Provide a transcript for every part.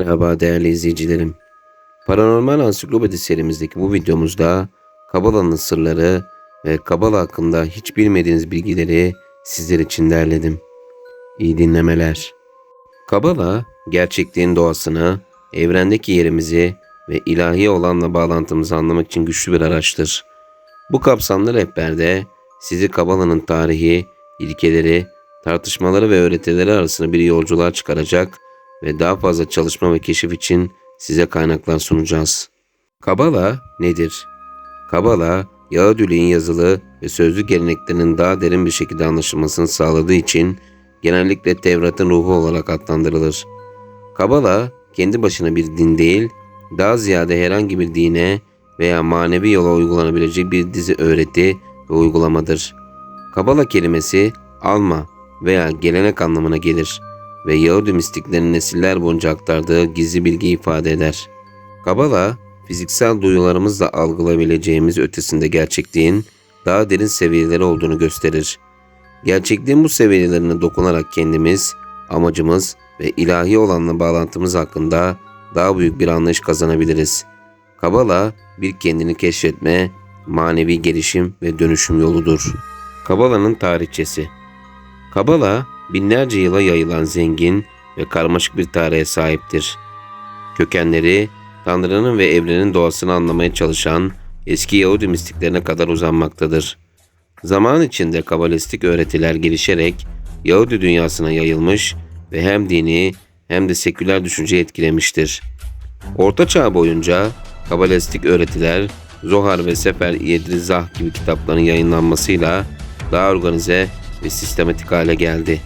Merhaba değerli izleyicilerim. Paranormal Ansiklopedi serimizdeki bu videomuzda Kabala'nın sırları ve Kabala hakkında hiç bilmediğiniz bilgileri sizler için derledim. İyi dinlemeler. Kabala, gerçekliğin doğasını, evrendeki yerimizi ve ilahi olanla bağlantımızı anlamak için güçlü bir araçtır. Bu kapsamlı rehberde sizi Kabala'nın tarihi, ilkeleri, tartışmaları ve öğretileri arasında bir yolculuğa çıkaracak ve daha fazla çalışma ve keşif için size kaynaklar sunacağız. Kabala nedir? Kabala, Yahudilerin yazılı ve sözlü geleneklerinin daha derin bir şekilde anlaşılmasını sağladığı için genellikle Tevrat'ın ruhu olarak adlandırılır. Kabala, kendi başına bir din değil, daha ziyade herhangi bir dine veya manevi yola uygulanabilecek bir dizi öğreti ve uygulamadır. Kabala kelimesi alma veya gelenek anlamına gelir ve Yahudi mistiklerin nesiller boyunca aktardığı gizli bilgi ifade eder. Kabala, fiziksel duyularımızla algılayabileceğimiz ötesinde gerçekliğin daha derin seviyeleri olduğunu gösterir. Gerçekliğin bu seviyelerine dokunarak kendimiz, amacımız ve ilahi olanla bağlantımız hakkında daha büyük bir anlayış kazanabiliriz. Kabala, bir kendini keşfetme, manevi gelişim ve dönüşüm yoludur. Kabala'nın tarihçesi Kabala, binlerce yıla yayılan zengin ve karmaşık bir tarihe sahiptir. Kökenleri, Tanrı'nın ve evrenin doğasını anlamaya çalışan eski Yahudi mistiklerine kadar uzanmaktadır. Zaman içinde kabalistik öğretiler gelişerek Yahudi dünyasına yayılmış ve hem dini hem de seküler düşünce etkilemiştir. Orta Çağ boyunca kabalistik öğretiler Zohar ve Sefer Yedrizah gibi kitapların yayınlanmasıyla daha organize ve sistematik hale geldi.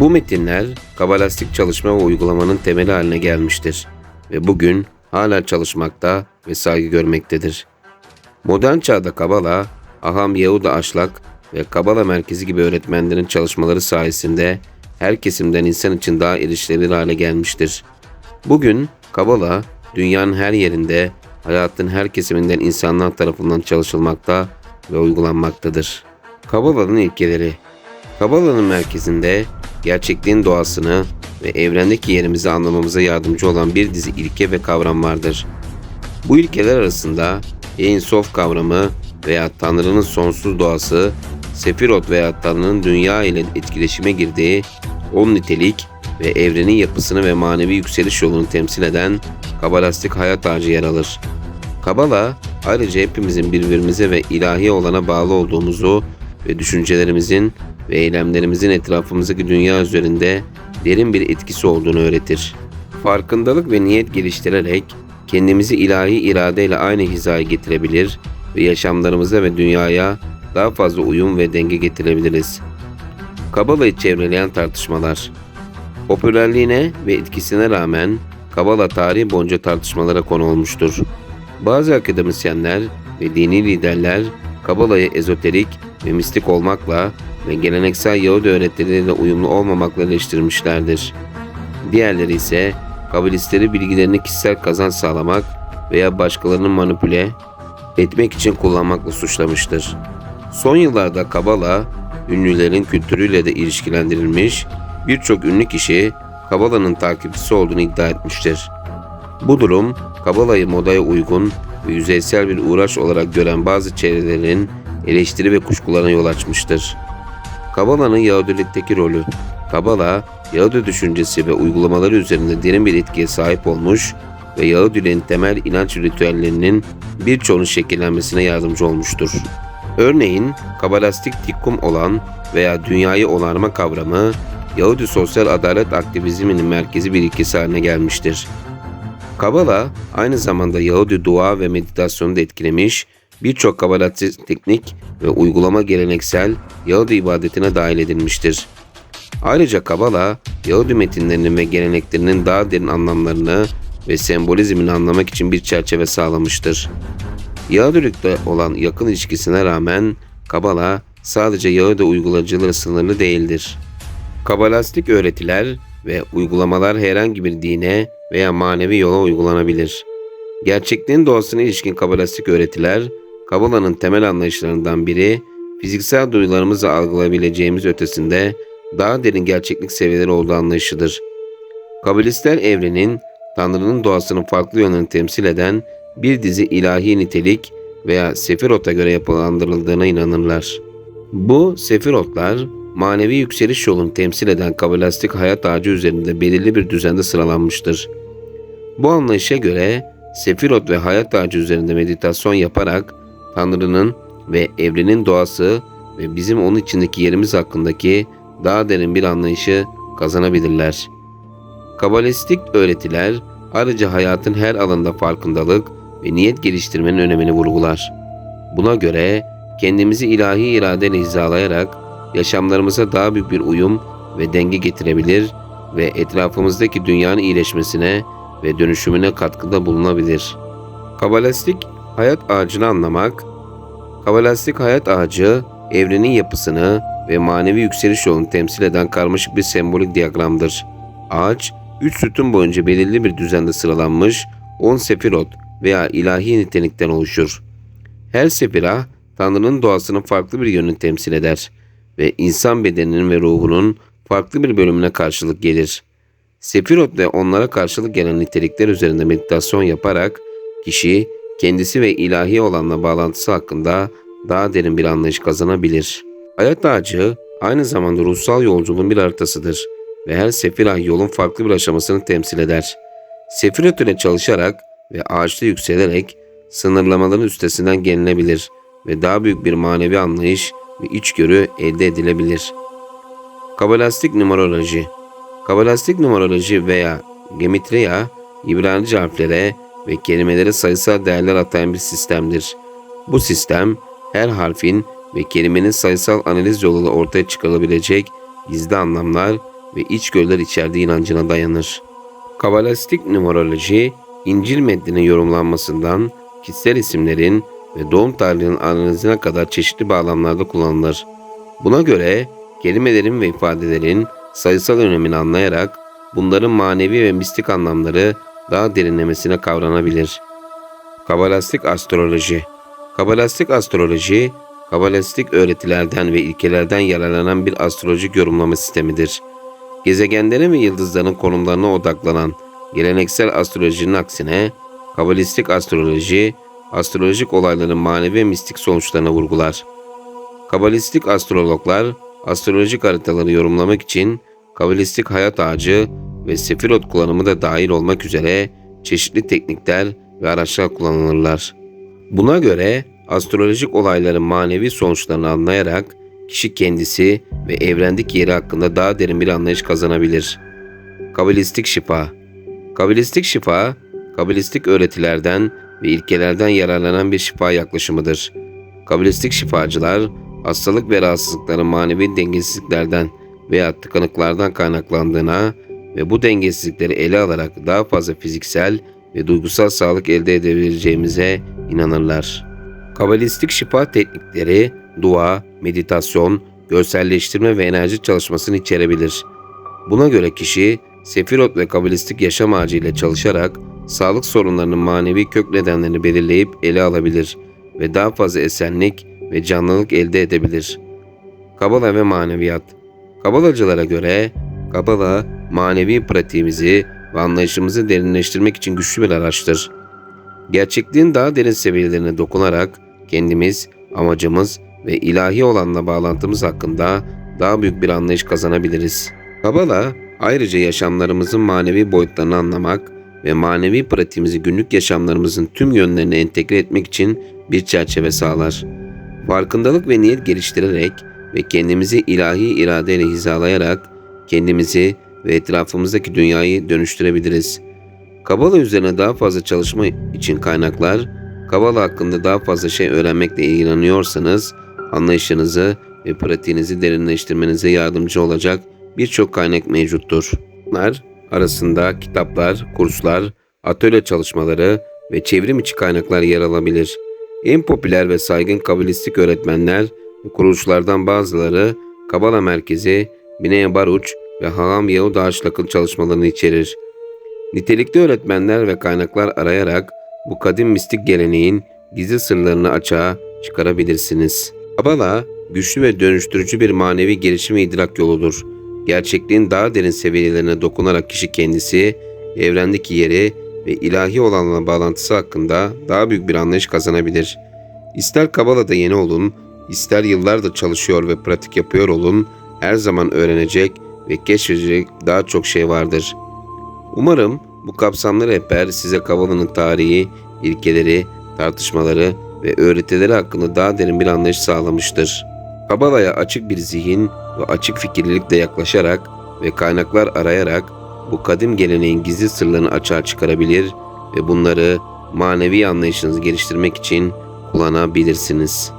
Bu metinler kabalastik çalışma ve uygulamanın temeli haline gelmiştir ve bugün hala çalışmakta ve saygı görmektedir. Modern çağda Kabala, Aham Yehuda Aşlak ve Kabala Merkezi gibi öğretmenlerin çalışmaları sayesinde her kesimden insan için daha erişilebilir hale gelmiştir. Bugün Kabala, dünyanın her yerinde, hayatın her kesiminden insanlar tarafından çalışılmakta ve uygulanmaktadır. Kabala'nın ilkeleri Kabala'nın merkezinde gerçekliğin doğasını ve evrendeki yerimizi anlamamıza yardımcı olan bir dizi ilke ve kavram vardır. Bu ilkeler arasında Ein Sof kavramı veya Tanrı'nın sonsuz doğası, Sefirot veya Tanrı'nın dünya ile etkileşime girdiği on nitelik ve evrenin yapısını ve manevi yükseliş yolunu temsil eden kabalastik hayat ağacı yer alır. Kabala ayrıca hepimizin birbirimize ve ilahi olana bağlı olduğumuzu ve düşüncelerimizin ve eylemlerimizin etrafımızdaki dünya üzerinde derin bir etkisi olduğunu öğretir. Farkındalık ve niyet geliştirerek kendimizi ilahi iradeyle aynı hizaya getirebilir ve yaşamlarımıza ve dünyaya daha fazla uyum ve denge getirebiliriz. Kabala'yı çevreleyen tartışmalar Popülerliğine ve etkisine rağmen Kabala tarihi boyunca tartışmalara konu olmuştur. Bazı akademisyenler ve dini liderler Kabala'yı ezoterik ve mistik olmakla ve geleneksel Yahudi öğretileriyle uyumlu olmamakla eleştirmişlerdir. Diğerleri ise kabalistleri bilgilerini kişisel kazanç sağlamak veya başkalarını manipüle etmek için kullanmakla suçlamıştır. Son yıllarda Kabala, ünlülerin kültürüyle de ilişkilendirilmiş, birçok ünlü kişi Kabala'nın takipçisi olduğunu iddia etmiştir. Bu durum, Kabala'yı modaya uygun ve yüzeysel bir uğraş olarak gören bazı çevrelerin eleştiri ve kuşkularına yol açmıştır. Kabala'nın Yahudilikteki rolü Kabala, Yahudi düşüncesi ve uygulamaları üzerinde derin bir etkiye sahip olmuş ve Yahudiliğin temel inanç ritüellerinin birçoğunun şekillenmesine yardımcı olmuştur. Örneğin, kabalastik tikkum olan veya dünyayı onarma kavramı, Yahudi sosyal adalet aktivizminin merkezi bir ilkesi haline gelmiştir. Kabala, aynı zamanda Yahudi dua ve meditasyonu da etkilemiş birçok kabalatist teknik ve uygulama geleneksel Yahudi ibadetine dahil edilmiştir. Ayrıca Kabala, Yahudi metinlerinin ve geleneklerinin daha derin anlamlarını ve sembolizmini anlamak için bir çerçeve sağlamıştır. Yahudilikle olan yakın ilişkisine rağmen Kabala sadece Yahudi uygulayıcıları sınırlı değildir. Kabalastik öğretiler ve uygulamalar herhangi bir dine veya manevi yola uygulanabilir. Gerçekliğin doğasına ilişkin kabalastik öğretiler, Kabala'nın temel anlayışlarından biri, fiziksel duyularımızla algılayabileceğimiz ötesinde daha derin gerçeklik seviyeleri olduğu anlayışıdır. Kabalistler evrenin Tanrı'nın doğasının farklı yönlerini temsil eden bir dizi ilahi nitelik veya sefirota göre yapılandırıldığına inanırlar. Bu sefirotlar manevi yükseliş yolunu temsil eden kabalastik hayat ağacı üzerinde belirli bir düzende sıralanmıştır. Bu anlayışa göre sefirot ve hayat ağacı üzerinde meditasyon yaparak Tanrı'nın ve evrenin doğası ve bizim onun içindeki yerimiz hakkındaki daha derin bir anlayışı kazanabilirler. Kabalistik öğretiler ayrıca hayatın her alanında farkındalık ve niyet geliştirmenin önemini vurgular. Buna göre kendimizi ilahi iradeyle hizalayarak yaşamlarımıza daha büyük bir uyum ve denge getirebilir ve etrafımızdaki dünyanın iyileşmesine ve dönüşümüne katkıda bulunabilir. Kabalistik hayat ağacını anlamak, Kabalistik hayat ağacı evrenin yapısını ve manevi yükseliş yolunu temsil eden karmaşık bir sembolik diyagramdır. Ağaç, üç sütun boyunca belirli bir düzende sıralanmış 10 sefirot veya ilahi nitelikten oluşur. Her sefira, Tanrı'nın doğasının farklı bir yönünü temsil eder ve insan bedeninin ve ruhunun farklı bir bölümüne karşılık gelir. Sefirot ve onlara karşılık gelen nitelikler üzerinde meditasyon yaparak kişi kendisi ve ilahi olanla bağlantısı hakkında daha derin bir anlayış kazanabilir. Hayat ağacı aynı zamanda ruhsal yolculuğun bir haritasıdır ve her sefira yolun farklı bir aşamasını temsil eder. Sefirot ile çalışarak ve ağaçta yükselerek sınırlamaların üstesinden gelinebilir ve daha büyük bir manevi anlayış ve içgörü elde edilebilir. Kabalastik numeroloji Kabalastik numeroloji veya gematria İbranice harflere ve kelimelere sayısal değerler atayan bir sistemdir. Bu sistem her harfin ve kelimenin sayısal analiz yoluyla ortaya çıkarılabilecek gizli anlamlar ve içgörüler içerdiği inancına dayanır. Kabalastik numeroloji, İncil metninin yorumlanmasından kişisel isimlerin ve doğum tarihinin analizine kadar çeşitli bağlamlarda kullanılır. Buna göre kelimelerin ve ifadelerin sayısal önemini anlayarak bunların manevi ve mistik anlamları daha derinlemesine kavranabilir. Kabalastik astroloji Kabalastik astroloji, kabalastik öğretilerden ve ilkelerden yararlanan bir astrolojik yorumlama sistemidir. Gezegenlerin ve yıldızların konumlarına odaklanan geleneksel astrolojinin aksine, kabalistik astroloji, astrolojik olayların manevi ve mistik sonuçlarına vurgular. Kabalistik astrologlar, astrolojik haritaları yorumlamak için kabalistik hayat ağacı ve sefirot kullanımı da dahil olmak üzere çeşitli teknikler ve araçlar kullanılırlar. Buna göre astrolojik olayların manevi sonuçlarını anlayarak kişi kendisi ve evrendeki yeri hakkında daha derin bir anlayış kazanabilir. Kabalistik şifa Kabalistik şifa, kabalistik öğretilerden ve ilkelerden yararlanan bir şifa yaklaşımıdır. Kabalistik şifacılar, hastalık ve rahatsızlıkların manevi dengesizliklerden veya tıkanıklardan kaynaklandığına ve bu dengesizlikleri ele alarak daha fazla fiziksel ve duygusal sağlık elde edebileceğimize inanırlar. Kabalistik şifa teknikleri dua, meditasyon, görselleştirme ve enerji çalışmasını içerebilir. Buna göre kişi Sefirot ve kabalistik yaşam ağacı ile çalışarak sağlık sorunlarının manevi kök nedenlerini belirleyip ele alabilir ve daha fazla esenlik ve canlılık elde edebilir. Kabala ve maneviyat Kabalacılara göre Kabala manevi pratiğimizi ve anlayışımızı derinleştirmek için güçlü bir araçtır. Gerçekliğin daha derin seviyelerine dokunarak kendimiz, amacımız ve ilahi olanla bağlantımız hakkında daha büyük bir anlayış kazanabiliriz. Kabala ayrıca yaşamlarımızın manevi boyutlarını anlamak ve manevi pratiğimizi günlük yaşamlarımızın tüm yönlerine entegre etmek için bir çerçeve sağlar. Farkındalık ve niyet geliştirerek ve kendimizi ilahi iradeyle hizalayarak kendimizi ve etrafımızdaki dünyayı dönüştürebiliriz. Kabala üzerine daha fazla çalışma için kaynaklar, Kabala hakkında daha fazla şey öğrenmekle ilgileniyorsanız, anlayışınızı ve pratiğinizi derinleştirmenize yardımcı olacak birçok kaynak mevcuttur. Bunlar arasında kitaplar, kurslar, atölye çalışmaları ve çevrim içi kaynaklar yer alabilir. En popüler ve saygın kabalistik öğretmenler ve kuruluşlardan bazıları Kabala Merkezi, Bineye Baruch ve Hagam Yehuda Aşlak'ın çalışmalarını içerir. Nitelikli öğretmenler ve kaynaklar arayarak bu kadim mistik geleneğin gizli sırlarını açığa çıkarabilirsiniz. Kabala, güçlü ve dönüştürücü bir manevi gelişim ve idrak yoludur. Gerçekliğin daha derin seviyelerine dokunarak kişi kendisi, evrendeki yeri ve ilahi olanla bağlantısı hakkında daha büyük bir anlayış kazanabilir. İster Kabala'da yeni olun, ister yıllardır çalışıyor ve pratik yapıyor olun, her zaman öğrenecek ve keşfedecek daha çok şey vardır. Umarım bu kapsamlı rehber size Kabala'nın tarihi, ilkeleri, tartışmaları ve öğretileri hakkında daha derin bir anlayış sağlamıştır. Kabala'ya açık bir zihin ve açık fikirlilikle yaklaşarak ve kaynaklar arayarak bu kadim geleneğin gizli sırlarını açığa çıkarabilir ve bunları manevi anlayışınızı geliştirmek için kullanabilirsiniz.